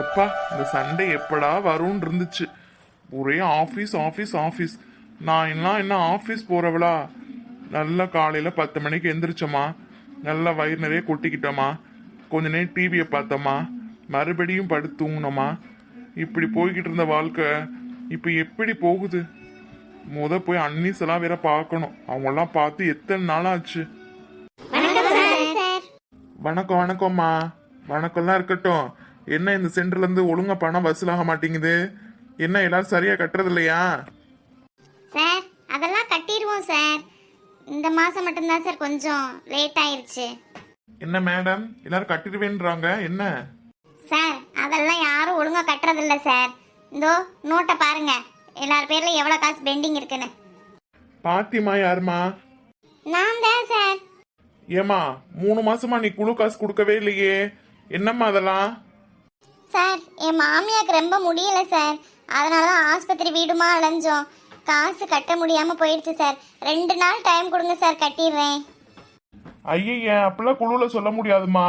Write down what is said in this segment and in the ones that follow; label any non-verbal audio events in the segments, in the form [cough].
எப்பா இந்த சண்டே எப்படா வரும்னு இருந்துச்சு ஒரே ஆஃபீஸ் ஆஃபீஸ் ஆஃபீஸ். நான் எல்லாம் என்ன ஆஃபீஸ் போறவளா? நல்லா காலையில பத்து மணிக்கு எந்திரிச்சோமா நல்லா வயிறு நிறைய கொட்டிக்கிட்டோமா கொஞ்ச நேரம் டிவியை பார்த்தோமா மறுபடியும் படுத்து தூங்கினோமா இப்படி போய்கிட்டு இருந்த வாழ்க்கை இப்போ எப்படி போகுது? முத போய் அன்னிஸ் எல்லாம் வேற பார்க்கணும். அவங்கெல்லாம் பார்த்து எத்தனை நாள் ஆச்சு வணக்கம் வணக்கம்மா. வணக்கம்லாம் இருக்கட்டும். என்ன இந்த சென்டர்ல இருந்து ஒழுங்கா பணம் வசூலாக மாட்டேங்குது? என்ன எல்லாரும் சரியா கட்டுறது இல்லையா சார் அதெல்லாம் கட்டிடுவோம் சார். இந்த மாதம் மட்டும்தான் சார் கொஞ்சம் லேட் ஆயிருச்சு. என்ன மேடம் எல்லாரும் கட்டிடுவேன்றாங்க. என்ன? சார் அதெல்லாம் யாரும் ஒழுங்கா கட்டுறதில்ல சார். இந்தோ நோட்டை பாருங்க. எல்லார் பேர்ல எவ்வளோ காசு பெண்டிங் இருக்குன்னு. பாத்திமா யாருமா? நான் தான் சார். ஏமா மூணு மாசமா நீ குழு காசு கொடுக்கவே இல்லையே. என்னம்மா அதெல்லாம்? சார் என் மாமியாக்கு ரொம்ப முடியல சார். அதனால தான் ஆஸ்பத்திரி வீடுமா அலைஞ்சோம். காசு கட்ட முடியாம போயிடுச்சு சார். ரெண்டு நாள் டைம் கொடுங்க சார் கட்டிடுறேன். ஐயய்ய அப்பெல்லாம் குழுல சொல்ல முடியாதுமா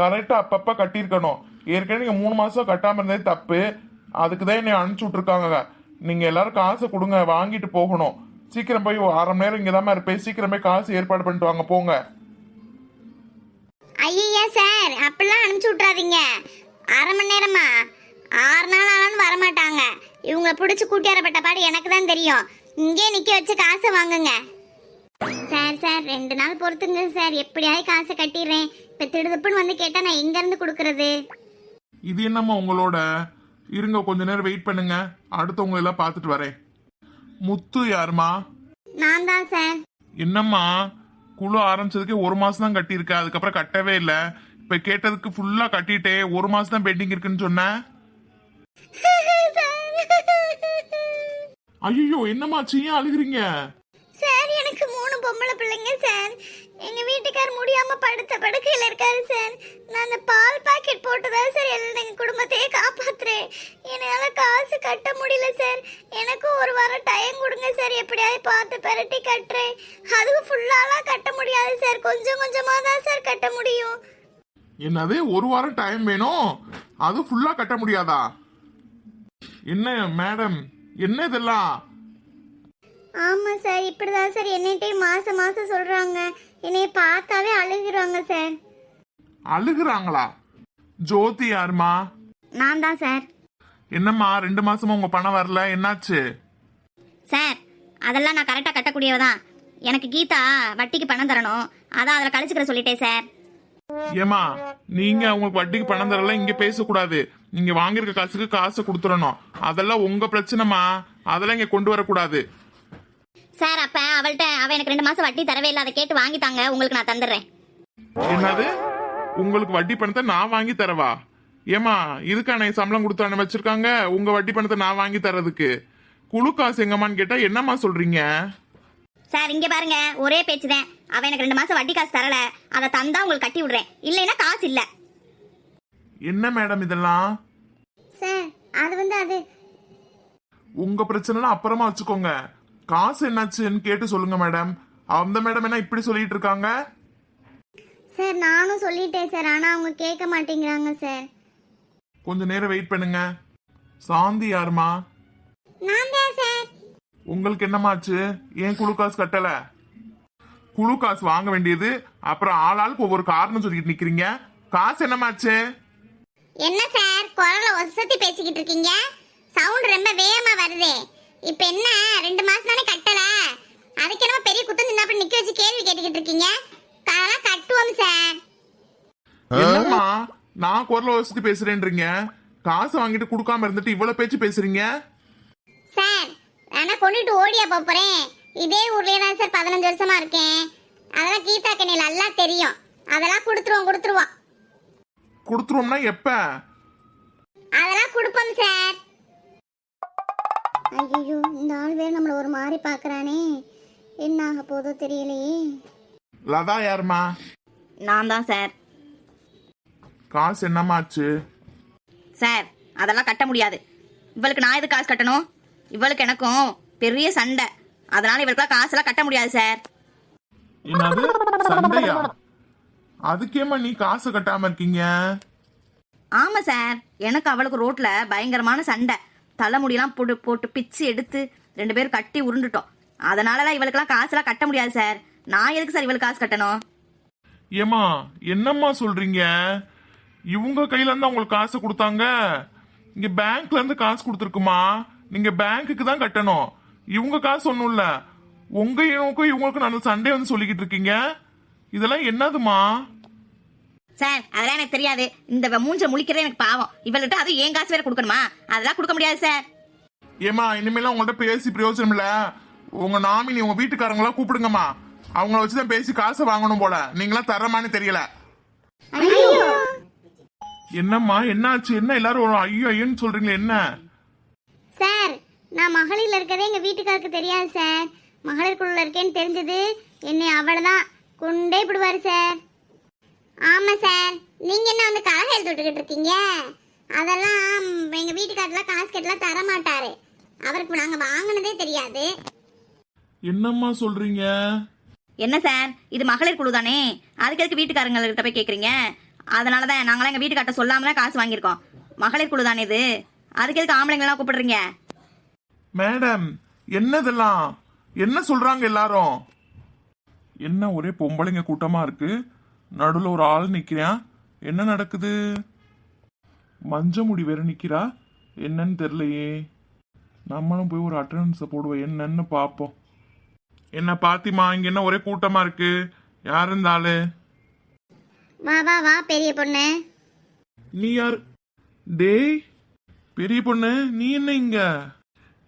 கரெக்டா அப்பப்ப கட்டியிருக்கணும். ஏற்கனவே நீங்க மூணு மாசம் கட்டாம இருந்ததே தப்பு. அதுக்கு தான் என்னை அனுப்பிச்சு விட்டுருக்காங்க நீங்க எல்லாரும் காசை கொடுங்க வாங்கிட்டு போகணும். சீக்கிரம் போய் அரை மணி நேரம் இங்கே தான் இருப்பேன். சீக்கிரம் போய் காசு ஏற்பாடு பண்ணிட்டு வாங்க போங்க. ஐயா சார் அப்படிலாம் அனுப்பிச்சு விட்றாதீங்க அரை மணி நேரமா? ஆறு நாள் ஆனாலும் வரமாட்டாங்க. இவங்கள பிடிச்சி கூட்டியாரப்பட்ட பாடு எனக்கு தான் தெரியும். இங்கே நிற்க வச்சு காசை வாங்குங்க. சார் சார் ரெண்டு நாள் பொறுத்துங்க சார். எப்படியாவது காசை கட்டிடுறேன். இப்போ திடுதப்புன்னு வந்து கேட்டால் நான் எங்கேருந்து கொடுக்கறது? இது என்னம்மா உங்களோட? இருங்க கொஞ்ச நேரம் வெயிட் பண்ணுங்க. அடுத்தவங்க எல்லாம் பார்த்துட்டு வரேன். முத்து யாருமா? நான் தான் சார். என்னம்மா? குழு ஆரம்பிச்சதுக்கே ஒரு மாசம் தான் கட்டியிருக்க. அதுக்கப்புறம் கட்டவே இல்லை. இப்ப கேட்டதுக்கு ஃபுல்லா கட்டிட்டே ஒரு மாசம் தான் பெண்டிங் இருக்குன்னு சொன்னேன் ஐயோ என்னம்மாச்சு ஏன் அழுகுறீங்க? சார் எனக்கு மூணு பொம்பளை பிள்ளைங்க சார். எங்க வீட்டுக்கார் முடியாம படுத்த படுக்கையில இருக்காரு சார். நான் அந்த பால் பாக்கெட் போட்டு தான் சார் எல்லாம் எங்க குடும்பத்தையே காப்பாத்துறேன். என்னால காசு கட்ட முடியல சார். எனக்கும் ஒரு வாரம் டைம் கொடுங்க சார். எப்படியாவது பார்த்து பரட்டி கட்டுறேன். அதுவும் ஃபுல்லாலாம் கட்ட முடியாது சார். கொஞ்சம் கொஞ்சமா தான் சார் கட்ட முடியும். என்னது ஒரு வாரம் டைம் வேணும்? அது ஃபுல்லா கட்ட முடியாதா? என்ன மேடம் என்ன இதெல்லாம்? ஆமா சார் இப்படிதான் சார் என்னைட்டே மாசம் மாசம் சொல்றாங்க. என்னைய பார்த்தாவே அழுகுறாங்க சார் அழுகுறாங்களா? ஜோதி யாருமா நான் தான் சார் என்னம்மா ரெண்டு மாசமா உங்க பணம் வரல? என்னாச்சு? சார் அதெல்லாம் நான் கரெக்டாக கட்டக்கூடியவ தான் எனக்கு கீதா வட்டிக்கு பணம் தரணும். அதான் அதில் கழிச்சுக்கிற சொல்லிட்டேன் சார் ஏமா நீங்க உங்களுக்கு வட்டிக்கு பணம் தரல இங்க பேசக்கூடாது. நீங்க வாங்கியிருக்க காசுக்கு காசை கொடுத்துடணும். அதெல்லாம் உங்க பிரச்சனைமா அதெல்லாம் இங்க கொண்டு வரக்கூடாது. சார் அப்போ அவள்கிட்ட அவள் எனக்கு ரெண்டு மாதம் வட்டி தரவே இல்லை. அதை கேட்டு வாங்கித்தாங்க உங்களுக்கு நான் தந்துடுறேன். என்னது? உங்களுக்கு வட்டி பணத்தை நான் வாங்கி தரவா? ஏமா இதுக்கான சம்பளம் கொடுத்து வச்சிருக்காங்க? உங்க வட்டி பணத்தை நான் வாங்கி தரதுக்கு குழு காசு எங்கம்மான்னு கேட்டா என்னம்மா சொல்றீங்க? சார் இங்கே பாருங்க ஒரே பேச்சு தான். அவள் எனக்கு ரெண்டு மாதம் வட்டி காசு தரல. அதை தந்தா உங்களுக்கு கட்டி விடுறேன். இல்லைன்னா காசு இல்லை. என்ன மேடம் இதெல்லாம்? சார் அது வந்து அது. உங்க பிரச்சனைலாம் அப்புறமா வச்சுக்கோங்க. காசு என்னாச்சுன்னு கேட்டு சொல்லுங்க மேடம். அந்த மேடம் என்ன இப்படி சொல்லிட்டு இருக்காங்க? சார் நானும் சொல்லிட்டேன் சார். ஆனால் அவங்க கேட்க மாட்டேங்கிறாங்க சார். கொஞ்ச நேரம் வெயிட் பண்ணுங்க. சாந்தி யாருமா? நான் உங்களுக்கு என்னமாச்சு? ஏன் குழு காசு கட்டல? குழு காசு வாங்க வேண்டியது அப்புறம் ஆளாளுக்கு ஒவ்வொரு காரணம் சொல்லிட்டு நிக்கிறீங்க. காசு என்னமாச்சு? என்ன சார் குரல ஒசத்தி பேசிக்கிட்டு இருக்கீங்க? சவுண்ட் ரொம்ப வேகமா வருதே. இப்போ என்ன ரெண்டு மாசம் தானே கட்டல? அதுக்கு என்னமோ பெரிய குத்தம் சின்ன அப்படி நிக்க வச்சு கேள்வி கேட்டுக்கிட்டு இருக்கீங்க. அதெல்லாம் கட்டுவோம் சார். என்னம்மா நான் குரல வசதி பேசுறேன்றீங்க? காசு வாங்கிட்டு கொடுக்காம இருந்துட்டு இவ்வளவு பேச்சு பேசுறீங்க? நான் கொண்டுட்டு ஓடியா போறேன். இதே ஊர்லயே தான் சார் பதினஞ்சு வருஷமா இருக்கேன். அதெல்லாம் கீதா கண்ணில் நல்லா தெரியும். அதெல்லாம் கொடுத்துருவோம் கொடுத்துருவோம். கொடுத்துருவோம்னா எப்ப? அதெல்லாம் கொடுப்போம் சார். ஐயோ இந்த ஆள் வேற நம்மள ஒரு மாதிரி பார்க்கறானே. என்ன ஆக போதோ தெரியலையே. லதா யாருமா நான் தான் சார். காசு என்னமாச்சு சார் அதெல்லாம் கட்ட முடியாது. இவளுக்கு நான் எது காசு கட்டணும்? இவளுக்கு எனக்கும் பெரிய சண்டை. அதனால இவளுக்குலாம் காசெல்லாம் கட்ட முடியாது சார். என்னது? சண்டையா? அதுக்கேமா நீ காசு கட்டாம இருக்கீங்க? ஆமா சார். எனக்கு அவளுக்கு ரோட்ல பயங்கரமான சண்டை. தலைமுடியெல்லாம் போட்டு போட்டு பிச்சு எடுத்து ரெண்டு பேரும் கட்டி உருண்டுட்டோம். அதனாலலாம் இவளுக்கெல்லாம் காசுலாம் கட்ட முடியாது சார். நான் எதுக்கு சார் இவளுக்கு காசு கட்டணும்? ஏமா என்னம்மா சொல்றீங்க? இவங்க கையில இருந்து உங்களுக்கு காசு கொடுத்தாங்க? இங்க பேங்க்ல இருந்து காசு கொடுத்துருக்குமா? நீங்க பேங்க்குக்கு தான் கட்டணும். இவங்க காசு ஒண்ணும் இல்ல. உங்க இவங்களுக்கும் இவங்களுக்கும் நல்ல சண்டே வந்து சொல்லிக்கிட்டு இருக்கீங்க. இதெல்லாம் என்னதுமா? சார் அதெல்லாம் எனக்கு தெரியாது. இந்த மூஞ்ச முழிக்கிறதே எனக்கு பாவம். இவள்கிட்ட அது ஏன் காசு வேற கொடுக்கணுமா? அதெல்லாம் கொடுக்க முடியாது சார். ஏமா இனிமேலாம் உங்கள்ட்ட பேசி பிரயோஜனம் இல்ல. உங்க நாமினி உங்க வீட்டுக்காரங்களா கூப்பிடுங்கம்மா. அவங்கள வச்சுதான் பேசி காசு வாங்கணும் போல. நீங்களாம் தரமான்னு தெரியல. என்னம்மா என்னாச்சு? என்ன எல்லாரும் ஐயோ ஐயோன்னு சொல்றீங்களே என்ன? சார் நான் மகளிர்ல இருக்கதே எங்க வீட்டுக்காருக்கு தெரியாது சார். மகளிர் குழுல இருக்கேன்னு தெரிஞ்சது என்னை அவ்வளவுதான் குண்டே விடுவாரு சார். ஆமா சார் நீங்க என்ன வந்து கலக எழுதி விட்டுக்கிட்டு இருக்கீங்க? அதெல்லாம் எங்க வீட்டுக்காரெல்லாம் காசு கட்டலாம் தர மாட்டாரு அவருக்கு நாங்க வாங்கினதே தெரியாது. என்னம்மா சொல்றீங்க? என்ன சார் இது மகளிர் குழு தானே? அதுக்கு எதுக்கு வீட்டுக்காரங்கள்கிட்ட போய் கேட்குறீங்க அதனால தான் நாங்களாம் எங்கள் வீட்டுக்கார்ட்ட சொல்லாம தான் காசு வாங்கியிருக்கோம். மகளிர் குழு தானே இது? அதுக்கு எதுக்கு ஆம்பளைங்களாம் கூப்பிடுறீங்க? மேடம் என்னதெல்லாம்? என்ன சொல்றாங்க எல்லாரும்? என்ன ஒரே பொம்பளைங்க கூட்டமா இருக்கு? நடுவுல ஒரு ஆள் நிக்கிறான். என்ன நடக்குது? மஞ்ச முடி வேற நிக்கிறா? என்னன்னு தெரியலையே. நம்மளும் போய் ஒரு அட்டண்டன்ஸை போடுவோம். என்னன்னு பார்ப்போம். என்ன பாத்திமா இங்க என்ன ஒரே கூட்டமா இருக்கு? யார் இருந்தாலு வா வா வா பெரிய பொண்ணு. நீ யார்? டேய் பெரிய பொண்ணு நீ என்ன இங்க?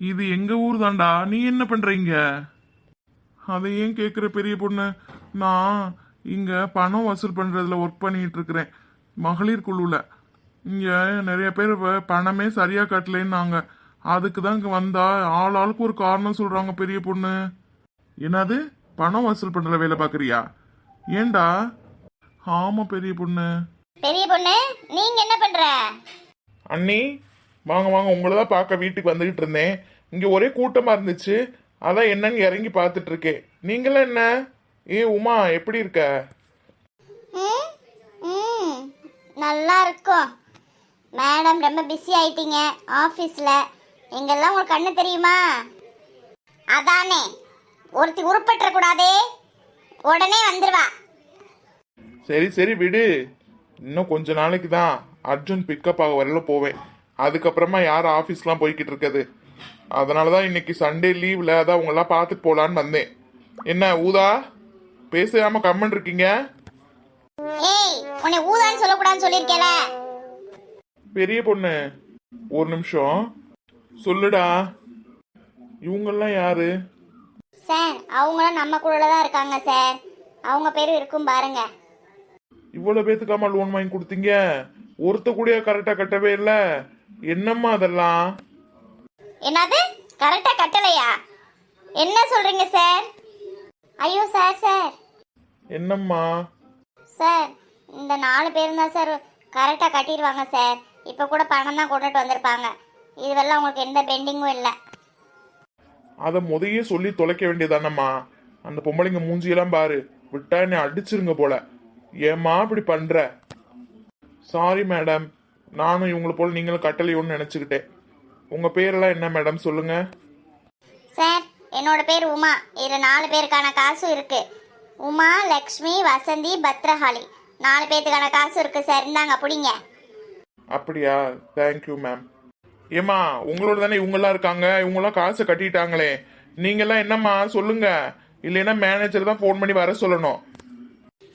இது எங்க ஊர் தான்டா நீ என்ன பண்றீங்க? அதை ஏன் கேக்குற பெரிய பொண்ணு? நான் இங்க பணம் வசூல் பண்றதுல ஒர்க் பண்ணிட்டு இருக்கிறேன் மகளிர் குழுல. இங்க நிறைய பேர் பணமே சரியா கட்டலைன்னாங்க அதுக்கு தான் இங்க வந்தா ஆள் ஆளுக்கு ஒரு காரணம் சொல்றாங்க பெரிய பொண்ணு. என்னது? பணம் வசூல் பண்ற வேலை பாக்குறியா? ஏன்டா ஆமா பெரிய பொண்ணு. பெரிய பொண்ணு நீங்க என்ன பண்ற? அண்ணி வாங்க வாங்க உங்களை தான் பார்க்க வீட்டுக்கு வந்துகிட்டு இருந்தேன். இங்க ஒரே கூட்டமா இருந்துச்சு. அதான் என்னன்னு இறங்கி பார்த்துட்டு இருக்கேன். நீங்களாம் என்ன? ஏ உமா எப்படி இருக்க? ம் ம் நல்லா இருக்கும். மேடம் ரொம்ப பிஸி ஆயிட்டீங்க. ஆஃபீஸில் எங்கெல்லாம் உங்களுக்கு கண்ணு தெரியுமா? அதானே. ஒருத்தி உருப்பற்ற கூடாதே. உடனே வந்துருவா. சரி சரி விடு. இன்னும் கொஞ்ச நாளைக்கு தான் அர்ஜுன் பிக்கப் ஆக வரல போவேன். அதுக்கப்புறமா யார் ஆஃபீஸ்லாம் போய்கிட்டு இருக்குது? அதனால தான் இன்னைக்கு சண்டே லீவில் அதான் உங்களெல்லாம் பார்த்துட்டு போகலான்னு வந்தேன். என்ன ஊதா? பேசாம கம்மன் இருக்கீங்க? உன்னை ஊதான்னு சொல்லக்கூடாதுன்னு சொல்லியிருக்கேல. பெரிய பொண்ணு ஒரு நிமிஷம். சொல்லுடா. இவங்கெல்லாம் யாரு? சார் அவங்களும் நம்ம கூட தான் இருக்காங்க சார். அவங்க பேரும் இருக்கும் பாருங்க. இவ்வளவு பேத்துக்காம லோன் வாங்கி கொடுத்தீங்க? ஒருத்த கூட கரெக்டா கட்டவே இல்ல. என்னம்மா அதெல்லாம்? என்னது? கரெக்டா கட்டலையா? என்ன சொல்றீங்க சார்? ஐயோ சார் சார். என்னம்மா? சார் இந்த நாலு பேரும் தான் சார் கரெக்டாக கட்டிடுவாங்க சார். இப்போ கூட பணம் தான் கொண்டுட்டு வந்திருப்பாங்க. இதுவெல்லாம் உங்களுக்கு எந்த பெண்டிங்கும் இல்லை. அத முதையே சொல்லி தொலைக்க வேண்டியதானம்மா? அந்த பொம்பளைங்க மூஞ்சியெல்லாம் பாரு. விட்டா என்னை அடிச்சிருங்க போல. ஏம்மா இப்படி பண்ற? சாரி மேடம் நானும் இவங்கள போல நீங்களும் கட்டலையோன்னு நினைச்சுக்கிட்டேன். உங்க பேரெல்லாம் என்ன மேடம் சொல்லுங்க. சார் என்னோட பேர் உமா. இதில் நாலு பேருக்கான காசும் இருக்கு. உமா லக்ஷ்மி வசந்தி பத்ரகாளி. நாலு பேர்த்துக்கான காசு இருக்கு சார். இந்தாங்க பிடிங்க. அப்படியா? தேங்க்யூ மேம் ஏம்மா உங்களோட தானே இவங்கெல்லாம் இருக்காங்க? இவங்கெல்லாம் காசை கட்டிட்டாங்களே. நீங்கெல்லாம் என்னம்மா சொல்லுங்க. இல்லைன்னா மேனேஜர் தான் ஃபோன் பண்ணி வர சொல்லணும்.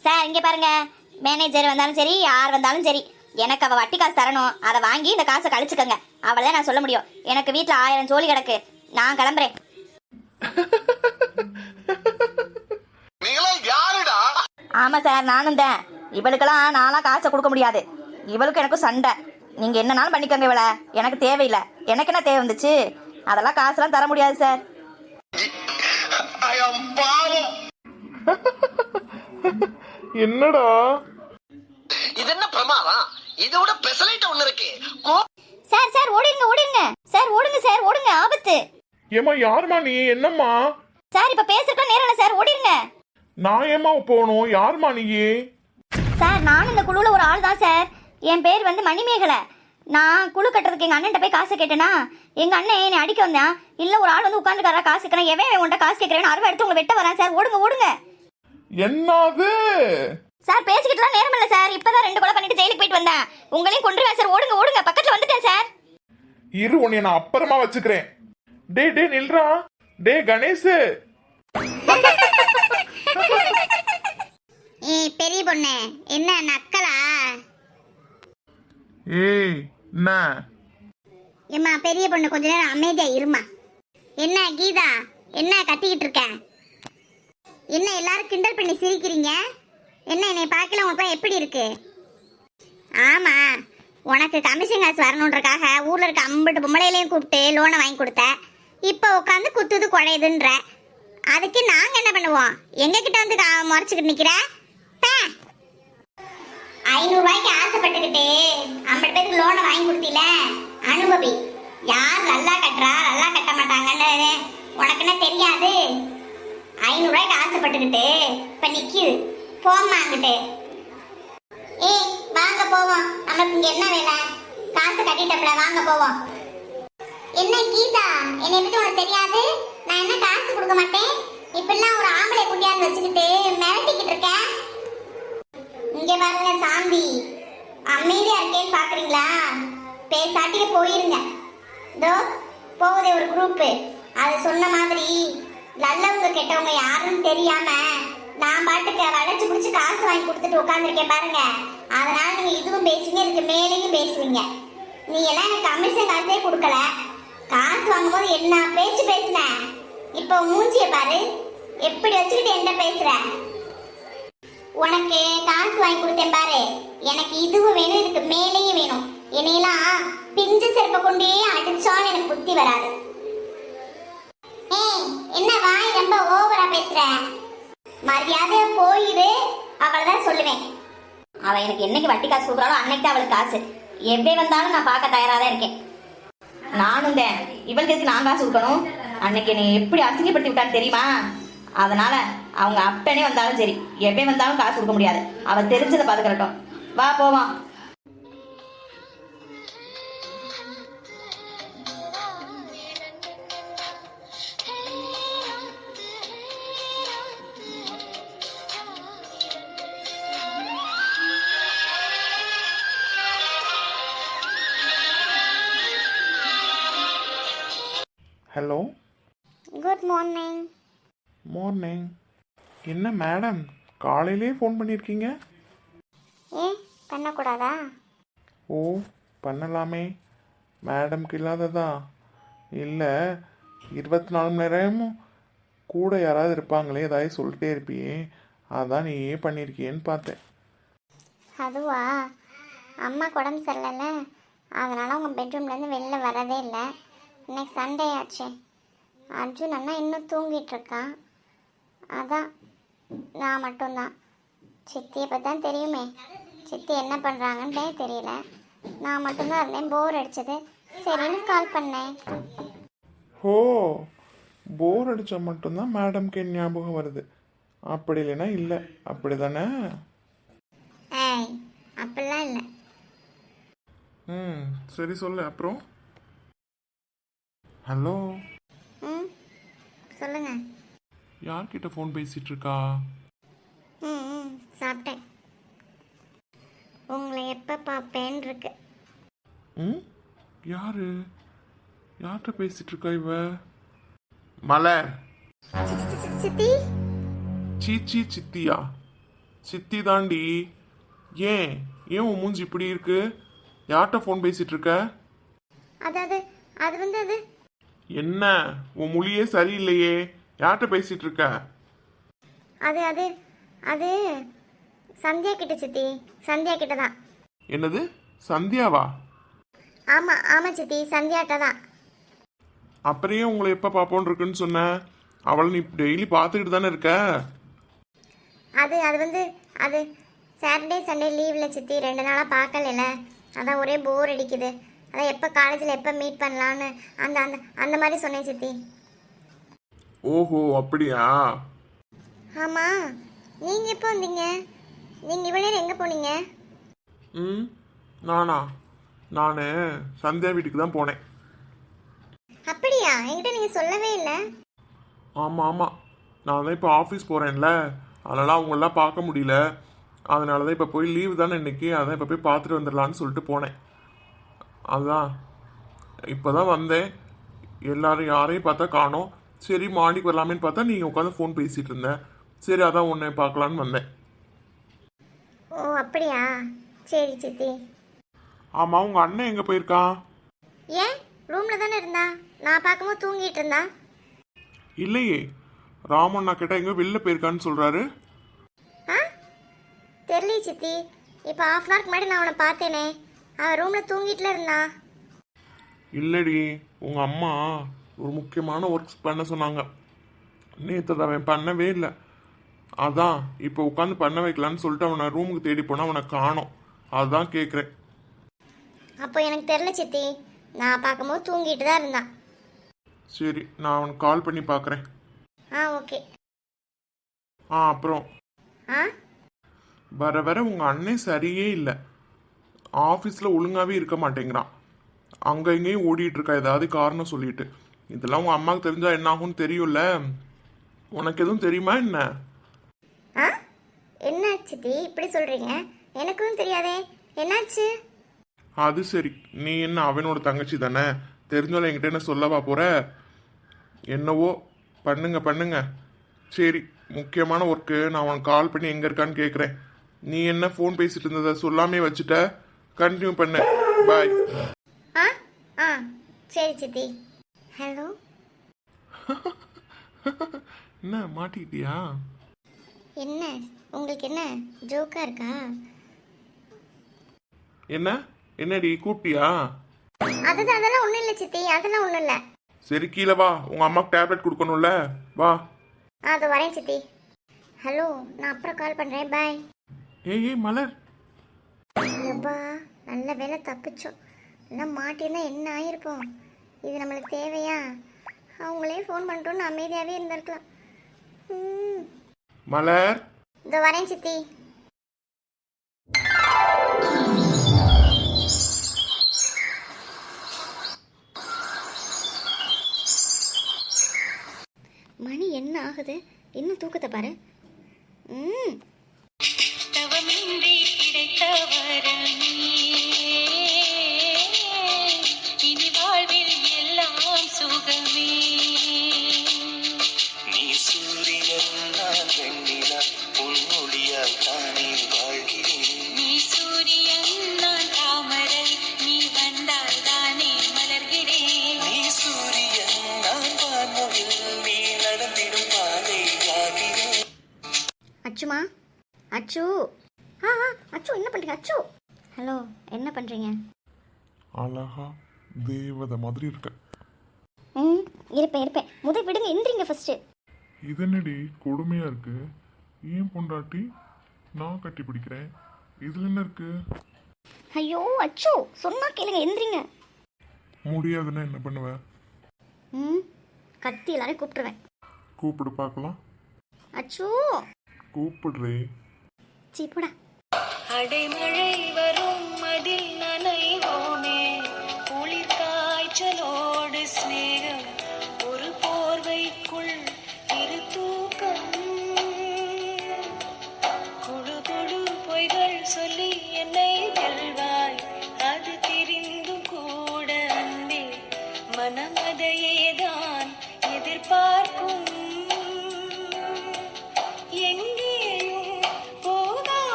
சார் இங்கே பாருங்க. மேனேஜர் வந்தாலும் சரி யார் வந்தாலும் சரி. எனக்கு அவள் வட்டி காசு தரணும். அதை வாங்கி இந்த காசை கழிச்சுக்கோங்க. அவளை நான் சொல்ல முடியும். எனக்கு வீட்டில் ஆயிரம் ஜோலி கிடக்கு. நான் கிளம்புறேன். ஆமாம் சார் நானும் தான். இவளுக்கெல்லாம் நான்லாம் காசை கொடுக்க முடியாது. இவளுக்கு எனக்கும் சண்டை. நீங்கள் என்னனாலும் பண்ணிக்கோங்க இவளை. எனக்கு தேவையில்லை. எனக்கு என்ன தேவை வந்துச்சு? அதெல்லாம் காசுலாம் தர முடியாது சார். ஐ அம் பாவம். என்னடா? இது என்ன பிரமாதம்? இதை விட பெசலைட் ஒண்ணு இருக்கு. சார் சார் ஓடிடுங்க ஓடிடுங்க. சார் ஓடுங்க சார் ஓடுங்க ஆபத்து. ஏம்மா யாரும்மா நீ? என்னம்மா? சார் இப்போ பேசுறதுக்கு நேரம் இல்லை சார் ஓடிடுங்க. நான் ஏம்மா போகணும்? யாரும்மா நீ? சார் நானும் இந்த குழுவில் ஒரு ஆள் தான் சார். என் பேர் வந்து மணிமேகலை. நான் குழு கட்டுறதுக்கு எங்கள் அண்ணன்ட்ட போய் காசு கேட்டேனா எங்கள் அண்ணன் என்னை அடிக்க வந்தான் இல்லை ஒரு ஆள் வந்து உட்காந்துக்காரா காசு கேட்குறேன் எவன் எவன் உன்ட்ட காசு கேட்குறேன்னு அருவா எடுத்து உங்களை வெட்ட வரேன் சார். ஓடுங்க ஓடுங்க. என்னது? சார் பேசிக்கிட்டுலாம் நேரம் இல்லை சார். இப்பதான் ரெண்டு கொலை பண்ணிட்டு ஜெயிலுக்கு போயிட்டு வந்தேன். உங்களையும் கொண்டுருவேன் சார். ஓடுங்க ஓடுங்க. பக்கத்தில் வந்துட்டேன் சார். இரு உன்னை நான் அப்புறமா வச்சுக்கிறேன். டே டே நில்றா. டே கணேஷ் ஏய் பெரிய பொண்ணு. என்ன நக்கலா? ஏய் என்ன? ஏம்மா பெரிய பொண்ணு கொஞ்ச நேரம் அமைதியா இருமா என்ன கீதா? என்ன கத்திக்கிட்டு இருக்க? என்ன எல்லாரும் கிண்டல் பண்ணி சிரிக்கிறீங்க? என்ன என்னை பார்க்கல? உனக்கு எப்படி இருக்கு? ஆமா. உனக்கு கமிஷன் காசு வரணுன்றக்காக ஊர்ல இருக்க அம்பிட்டு பொம்பளையிலையும் கூப்பிட்டு லோனை வாங்கி கொடுத்த. இப்போ உட்காந்து குத்துது குழையுதுன்ற. அதுக்கு நாங்க என்ன பண்ணுவோம்? எங்க கிட்ட வந்து கா- முறைச்சுக்கிட்டு நிக்கிற? ஐநூறு ரூபாய்க்கு ஆசைப்பட்டுக்கிட்டு ஐம்பது பேருக்கு லோனை வாங்கி கொடுத்தீல? அனுபவி யார் நல்லா கட்டுறா நல்லா கட்ட மாட்டாங்கன்னு உனக்கு என்ன தெரியாது? ஐநூறு ரூபாய்க்கு ஆசைப்பட்டுக்கிட்டு இப்ப நிக்குது. போம்மா அங்கிட்டு ஏய் வாங்க போவோம். நமக்கு இங்க என்ன வேலை? காசு கட்டிட்டப்பல வாங்க போவோம். என்ன கீதா? என்னை பத்தி உனக்கு தெரியாது? நான் என்ன காசு கொடுக்க மாட்டேன்? இப்படிலாம் ஒரு ஆம்பளை குட்டியாந்து வச்சுக்கிட்டு மிரட்டிக்கிட்டு இருக்கேன் இங்க பாருங்க சாந்தி. அமைதியா இருக்கேன்னு பாக்குறீங்களா? பேசாட்டியே போயிருங்க. இதோ போகுதே ஒரு குரூப்பு அது சொன்ன மாதிரி நல்லவங்க கெட்டவங்க யாருன்னு தெரியாம நான் பாட்டுக்கு வளைச்சு பிடிச்சி காசு வாங்கி கொடுத்துட்டு உட்காந்துருக்கேன் பாருங்க. அதனால நீங்க இதுவும் பேசுவீங்க இதுக்கு மேலேயும் பேசுவீங்க. நீ எல்லாம் எனக்கு கமிஷன் காசே கொடுக்கல. காசு வாங்கும்போது என்ன பேச்சு பேசுன? இப்போ மூஞ்சிய பாரு. எப்படி வச்சுக்கிட்டு என்ன பேசுற? உனக்கு காசு வாங்கி கொடுத்தேன் பாரு. எனக்கு இதுவும் வேணும் இதுக்கு மேலேயும் வேணும். என்னையெல்லாம் பிஞ்சு செருப்பை கொண்டே அடிச்சோன்னு எனக்கு புத்தி வராது. ஏய் என்ன வாய் ரொம்ப ஓவரா பேசுற? மரியாதையா போயிரு. அவளதான் சொல்லுவேன். அவ எனக்கு என்னைக்கு வட்டி காசு கொடுக்குறாளோ அன்னைக்கு அவளுக்கு காசு. எப்படி வந்தாலும் நான் பார்க்க தயாரா தான் இருக்கேன். நானும் தான் இவளுக்கு எதுக்கு நான் காசு கொடுக்கணும். அன்னைக்கு என்னை எப்படி அசிங்கப்படுத்தி விட்டான்னு தெரியுமா? அதனால அவங்க அப்பனே வந்தாலும் சரி. எப்பயும் வந்தாலும் காசு கொடுக்க முடியாது. அவ தெரிஞ்சதை பாத்துக்கிறட்டும் வா போவான் குட் மார்னிங் மார்னிங் என்ன மேடம் காலையிலே ஃபோன் பண்ணியிருக்கீங்க ஏன் பண்ணக்கூடாதா? ஓ பண்ணலாமே. மேடம்க்கு இல்லாததா? இல்லை இருபத்தி நாலு மணி நேரமும் கூட யாராவது இருப்பாங்களே ஏதாவது சொல்லிட்டே இருப்பியே. அதான் நீ ஏன் பண்ணியிருக்கியேன்னு பார்த்தேன். அதுவா? அம்மா உடம்பு சரியில்லைல்ல அதனால உங்கள் பெட்ரூம்லேருந்து வெளில வரதே இல்லை. இன்னைக்கு சண்டே ஆச்சு. அர்ஜுன் அண்ணா இன்னும் தூங்கிட்டு இருக்கான் அதான் நான் மட்டும்தான். சித்தியை பற்றி தான் தெரியுமே. சித்தி என்ன பண்ணுறாங்கன்னே தெரியல. நான் மட்டும்தான் இருந்தேன். போர் அடிச்சது. சரின்னு கால் பண்ணேன். ஓ போர் அடித்தா மட்டும்தான் மேடம்க்கு ஞாபகம் வருது. அப்படி இல்லைன்னா இல்லை. அப்படி தானே ஏய் அப்படிலாம் இல்லை. ம் சரி சொல்லு. அப்புறம்? ஹலோ? சொல்லுங்கள் யார்கிட்ட ஃபோன் பேசிட்டு இருக்கா ம் ம் சாப்பிட்டேன். உங்களை எப்போ பார்ப்பேன்னு இருக்கு ம்? யாரு? யார்கிட்ட பேசிட்டு இருக்கா இவ? மலர் சித்தி? சீச்சி சித்தியா? சித்தி தாண்டி ஏன்? ஏன் உன் மூஞ்சி இப்படி இருக்கு? யார்கிட்ட ஃபோன் பேசிட்டு இருக்க அது அது அது வந்து அது என்ன? உன் மொழியே சரியில்லையே. யார்கிட்ட பேசிட்டு இருக்க? அது அது அது சந்தியா கிட்ட சித்தி. சந்தியா கிட்ட தான். என்னது? சந்தியாவா? ஆமாம் ஆமாம் சித்தி. சந்தியாட்ட தான். அப்புறம் உங்களை எப்போ பார்ப்போன்னு இருக்குன்னு சொன்ன? அவளை நீ டெய்லி பார்த்துக்கிட்டு தானே இருக்க? அது அது வந்து அது சாட்டர்டே சண்டே லீவில் சித்தி. ரெண்டு நாளாக பார்க்கல அதான் ஒரே போர் அடிக்குது. அதான் எப்போ காலேஜில் எப்போ மீட் பண்ணலான்னு அந்த அந்த அந்த மாதிரி சொன்னேன் சித்தி. ஓஹோ அப்படியா? ஆமாம் நீங்கள் எப்போ வந்தீங்க? நீங்கள் இவ்வளோ நேரம் எங்கே போனீங்க? ம் நானா? நான் சந்தியா வீட்டுக்கு தான் போனேன். அப்படியா? என்கிட்ட நீங்க சொல்லவே இல்லை. ஆமாம் ஆமாம் நான் தான் இப்போ ஆஃபீஸ் போகிறேன்ல அதனால் அவங்களெலாம் பார்க்க முடியல. அதனால தான் இப்போ போய் லீவு தானே இன்னைக்கு. அதான் இப்போ போய் பார்த்துட்டு வந்துடலான்னு சொல்லிட்டு போனேன். அதான். இப்போ தான் வந்தேன். எல்லாரும் யாரையும் பார்த்தா காணோம். சரி மாடிக்கு வரலாமேன்னு பார்த்தா நீங்கள் உட்காந்து ஃபோன் பேசிகிட்டு இருந்தேன். சரி அதான் உன்னை பார்க்கலான்னு வந்தேன். ஓ அப்படியா? சரி சித்தி. ஆமாம் உங்கள் அண்ணன் எங்கே போயிருக்கான்? ஏன்? ரூம்ல தானே இருந்தா? நான் பார்க்கும்போது தூங்கிட்டு இருந்தா? இல்லையே. ராமண்ணா கேட்டால் எங்கே வெளில போயிருக்கான்னு சொல்கிறாரு ஆ? தெரியல சித்தி. இப்போ ஹாஃப் அன் முன்னாடி நான் அவனை பார்த்தேனே. அவன் ரூம்ல தூங்கிட்டுல இருந்தான் இல்லடி உங்கள் அம்மா ஒரு முக்கியமான ஒர்க்ஸ் பண்ண சொன்னாங்க. நேற்று அதை அவன் பண்ணவே இல்லை. அதான் இப்போ உட்காந்து பண்ண வைக்கலான்னு சொல்லிட்டு அவனை ரூமுக்கு தேடி போனால் அவனை காணோம். அதுதான் கேட்குறேன் அப்போ எனக்கு தெரியல சித்தி. நான் பார்க்கும்போது தூங்கிட்டு தான் இருந்தான். சரி நான் அவனுக்கு கால் பண்ணி பார்க்குறேன். ஆ ஓகே. ஆ அப்புறம்? ஆ? வர வர உங்கள் அண்ணன் சரியே இல்லை. ஆஃபீஸில் ஒழுங்காகவே இருக்க மாட்டேங்கிறான். அங்கே இங்கேயும் ஓடிட்டு இருக்கா ஏதாவது காரணம் சொல்லிட்டு. இதெல்லாம் உங்கள் அம்மாவுக்கு தெரிஞ்சா என்ன ஆகும்னு தெரியும்ல? உனக்கு எதுவும் தெரியுமா என்ன? ஆ? என்ன சித்தி இப்படி சொல்றீங்க. எனக்கும் தெரியாதே. என்னாச்சு? அது சரி. நீ என்ன அவனோட தங்கச்சி தானே? தெரிஞ்சாலும் என்கிட்ட என்ன சொல்லவா போற? என்னவோ. பண்ணுங்க பண்ணுங்க. சரி முக்கியமான ஒர்க்கு நான் உனக்கு கால் பண்ணி எங்க இருக்கான்னு கேட்குறேன் நீ என்ன ஃபோன் பேசிட்டு இருந்ததை சொல்லாமே வச்சுட்ட? கண்டினியூ பண்ண பாய் ஆ ஆ. சரி சித்தி. ஹலோ? [laughs] என்ன மாட்டிக்கிட்டியா? என்ன? உங்களுக்கு என்ன? ஜோக்கா இருக்கா? என்ன? என்னடி கூப்பிட்டியா? அதுதான் அதெல்லாம் ஒன்றும் இல்லை சித்தி. அதெல்லாம் ஒன்றும் இல்லை. சரி கீழே வா. உங்க அம்மாக்கு டேப்லெட் கொடுக்கணும்ல. வா. ஆ அது வரேன் சித்தி. ஹலோ நான் அப்புறம் கால் பண்ணுறேன் பாய். ஏய் ஏய் மலர். எப்பா நல்ல வேலை தப்பிச்சோம். இல்லை மாட்டியிருந்தா என்ன ஆயிருப்போம் இது நம்மளுக்கு தேவையா? அவங்களே ஃபோன் பண்ணிட்டோன்னு அமைதியாகவே இருந்திருக்கலாம். ம். மலர். இதோ வரேன் சித்தி. மணி என்ன ஆகுது? இன்னும் தூக்கத்தை பாரு? ம். தவமின்றி கிடைத்த வரமே இனி வாழ்வில் எல்லாம் சுகமே. நீ சூரியன் நான் வெண்ணிலா பொன்மொழியால் தானே வாழ்கிறேன். நீ சூரியன் நான் தாமரை நீ வந்தால் தானே மலர்கிறேன். நீ சூரியன் நான் வானவில் நீ நடந்திடும் பாதை ஆகிறேன் அச்சுமா அச்சு. அச்சு என்ன பண்ணுறீங்க அச்சு. ஹலோ என்ன பண்ணுறீங்க அழகா தேவதை மாதிரி இருக்க. ம் இருப்பேன் இருப்பேன். முத விடுங்க எந்திரிங்க ஃபர்ஸ்ட்டு இது என்னடி கொடுமையா இருக்கு? ஏன் பொண்டாட்டி நான் கட்டி பிடிக்கிறேன்? இதுல என்ன இருக்கு? ஐயோ அச்சு சொன்னா கேளுங்க எந்திரிங்க. முடியாதுன்னா என்ன பண்ணுவ? ம் கத்தி எல்லாரையும் கூப்பிட்டுருவேன். கூப்பிடு பார்க்கலாம். அச்சு. கூப்பிடுறே. சீ போடா. அடைமழை வரும் அதில் நனைவோமே குளிர் காய்ச்சலோடு சிநேகம்.